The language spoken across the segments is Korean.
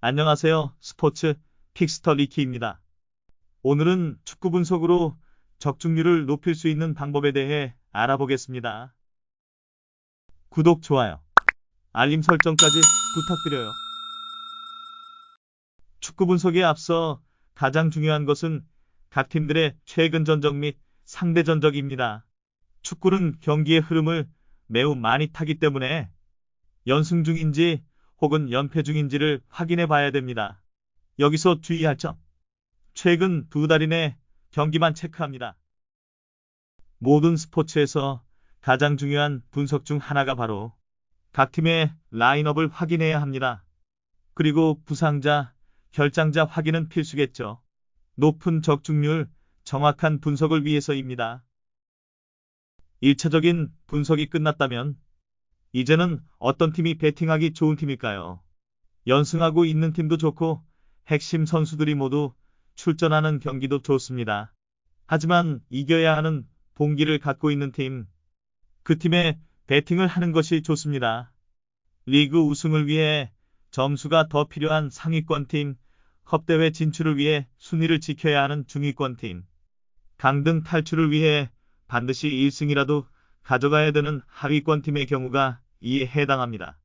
안녕하세요. 스포츠 픽스터 리키입니다. 오늘은 축구 분석으로 적중률을 높일 수 있는 방법에 대해 알아보겠습니다. 구독, 좋아요, 알림 설정까지 부탁드려요. 축구 분석에 앞서 가장 중요한 것은 각 팀들의 최근 전적 및 상대 전적입니다. 축구는 경기의 흐름을 매우 많이 타기 때문에 연승 중인지 혹은 연패 중인지를 확인해 봐야 됩니다. 여기서 주의할 점. 최근 두 달 이내 경기만 체크합니다. 모든 스포츠에서 가장 중요한 분석 중 하나가 바로 각 팀의 라인업을 확인해야 합니다. 그리고 부상자, 결장자 확인은 필수겠죠. 높은 적중률, 정확한 분석을 위해서입니다. 1차적인 분석이 끝났다면 이제는 어떤 팀이 배팅하기 좋은 팀일까요? 연승하고 있는 팀도 좋고 핵심 선수들이 모두 출전하는 경기도 좋습니다. 하지만 이겨야 하는 봉기를 갖고 있는 팀, 그 팀에 배팅을 하는 것이 좋습니다. 리그 우승을 위해 점수가 더 필요한 상위권 팀, 컵대회 진출을 위해 순위를 지켜야 하는 중위권 팀, 강등 탈출을 위해 반드시 1승이라도 가져가야 되는 하위권 팀의 경우가 이에 해당합니다.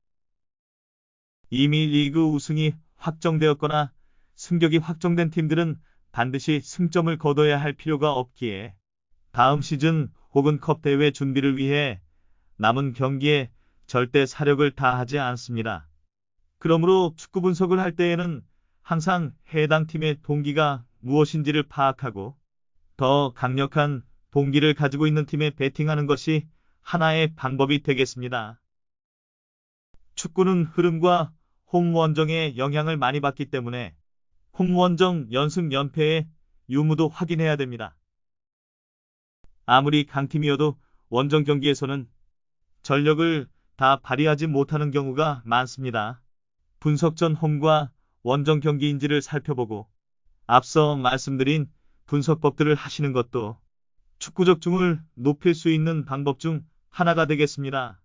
이미 리그 우승이 확정되었거나 승격이 확정된 팀들은 반드시 승점을 거둬야 할 필요가 없기에 다음 시즌 혹은 컵 대회 준비를 위해 남은 경기에 절대 사력을 다하지 않습니다. 그러므로 축구 분석을 할 때에는 항상 해당 팀의 동기가 무엇인지를 파악하고 더 강력한 동기를 가지고 있는 팀에 베팅하는 것이 하나의 방법이 되겠습니다. 축구는 흐름과 홈 원정의 영향을 많이 받기 때문에 홈 원정 연승 연패의 유무도 확인해야 됩니다. 아무리 강팀이어도 원정 경기에서는 전력을 다 발휘하지 못하는 경우가 많습니다. 분석 전 홈과 원정 경기인지를 살펴보고 앞서 말씀드린 분석법들을 하시는 것도 축구적 중을 높일 수 있는 방법 중 하나가 되겠습니다.